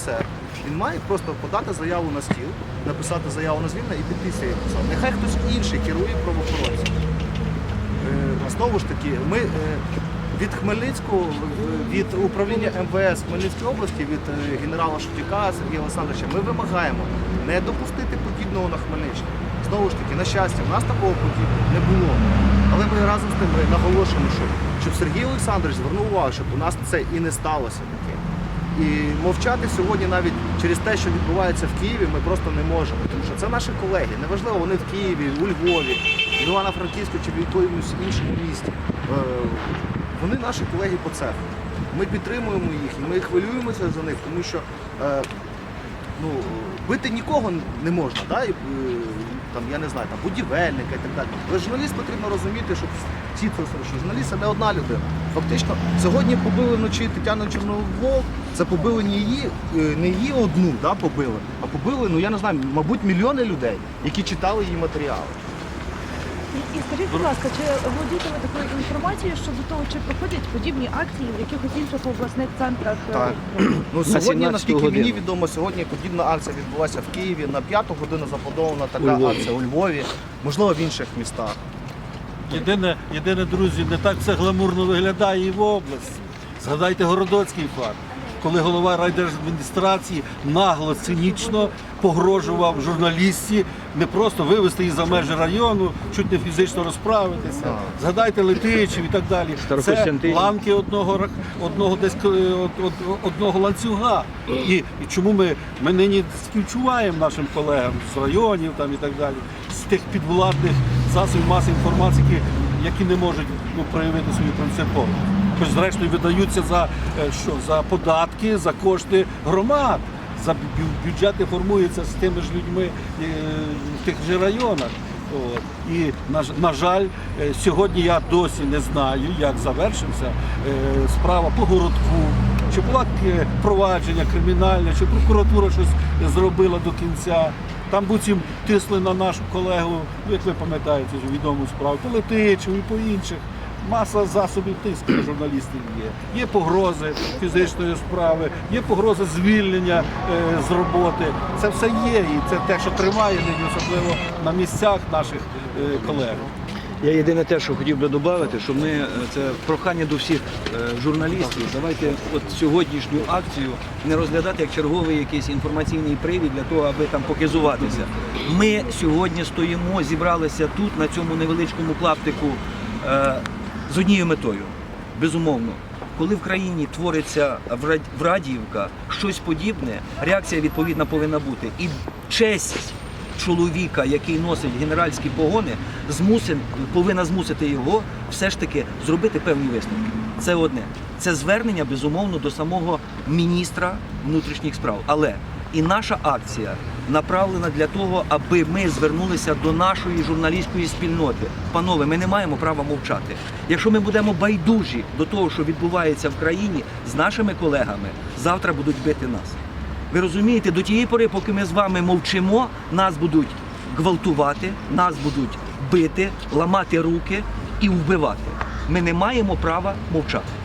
офіцер, він має просто подати заяву на стіл, написати заяву на звільнення і з. Нехай хтось інший керує правоохоронцем. Е, Знову ж таки, ми е, від Хмельницького, е, від управління МВС Хмельницької області, від генерала Шутюка Сергія Олександровича, ми вимагаємо не допустити подібного на Хмельниччині. Знову ж таки, на щастя, в нас такого подібного не було. Але ми разом з тим наголошуємо, що щоб Сергій Олександрович звернув увагу, щоб у нас це і не сталося таке. І мовчати сьогодні навіть через те, що відбувається в Києві, ми просто не можемо. Тому що це наші колеги. Неважливо, вони в Києві, у Львові, в Івано-Франківську чи в якомусь іншому місті. Е, Вони наші колеги по цеху. Ми підтримуємо їх і ми хвилюємося за них, тому що е, ну, бити нікого не можна, да? Там, я не знаю, там, будівельника і так далі. Але журналіст потрібно розуміти, що ці що журналіст це не одна людина. Фактично, сьогодні побили вночі Тетяну Чорновол, це побили не її, е, не її одну, да, побили, а побили, ну я не знаю, мабуть, мільйони людей, які читали її матеріали. І, і скажіть, будь ласка, чи володієте ви такою інформацією щодо того, чи проходять подібні акції в якихось інших обласних центрах? е, Так. Ну, сьогодні, 17 наскільки годину. мені відомо, сьогодні подібна акція відбулася в Києві. На п'яту годину запланована У така Львові. акція у Львові, можливо, в інших містах. Єдине, єдине, друзі, не так це гламурно виглядає і в області. Згадайте Городоцький факт, коли голова райдержадміністрації нагло, цинічно погрожував журналістці не просто вивезти її за межі району, чуть не фізично розправитися. Згадайте Летичів і так далі. Це ланки одного одного десь од- одного ланцюга. І, і чому ми, ми нині співчуваємо нашим колегам з районів там і так далі, з тих підвладних засобів маси інформації, які, які не можуть ну, проявити свою принциповість. Хоч зрештою видаються за е, що за податки, за кошти громад. За бюджети формуються з тими ж людьми е, в тих же районах. І на, жаль, е, сьогодні я досі не знаю, як завершився справа по городку. Чи була провадження кримінальне, чи прокуратура щось зробила до кінця. Там буцім тисли на нашу колегу, ну, як ви пам'ятаєте, відому справу, по і по інших. Маса засобів тиску на журналістів є. Є погрози фізичної справи, є погрози звільнення е, з роботи. Це все є, і це те, що тримає нині, особливо на місцях наших е, колег. Я єдине те, що хотів би додати, що ми е, це прохання до всіх журналістів. Давайте от сьогоднішню акцію не розглядати як черговий якийсь інформаційний привід для того, аби там показуватися. Ми сьогодні стоїмо, зібралися тут, на цьому невеличкому клаптику, з однією метою. Безумовно. Коли в країні твориться Врад- Врадіївка, щось подібне, реакція відповідна повинна бути. І честь чоловіка, який носить генеральські погони, змусин, повинна змусити його все ж таки зробити певні висновки. Це одне. Це звернення, безумовно, до самого міністра внутрішніх справ. Але і наша акція направлена для того, аби ми звернулися до нашої журналістської спільноти. Панове, ми не маємо права мовчати. Якщо ми будемо байдужі до того, що відбувається в країні з нашими колегами, завтра будуть бити нас. Ви розумієте, до тієї пори, поки ми з вами мовчимо, нас будуть гвалтувати, нас будуть бити, ламати руки і вбивати. Ми не маємо права мовчати.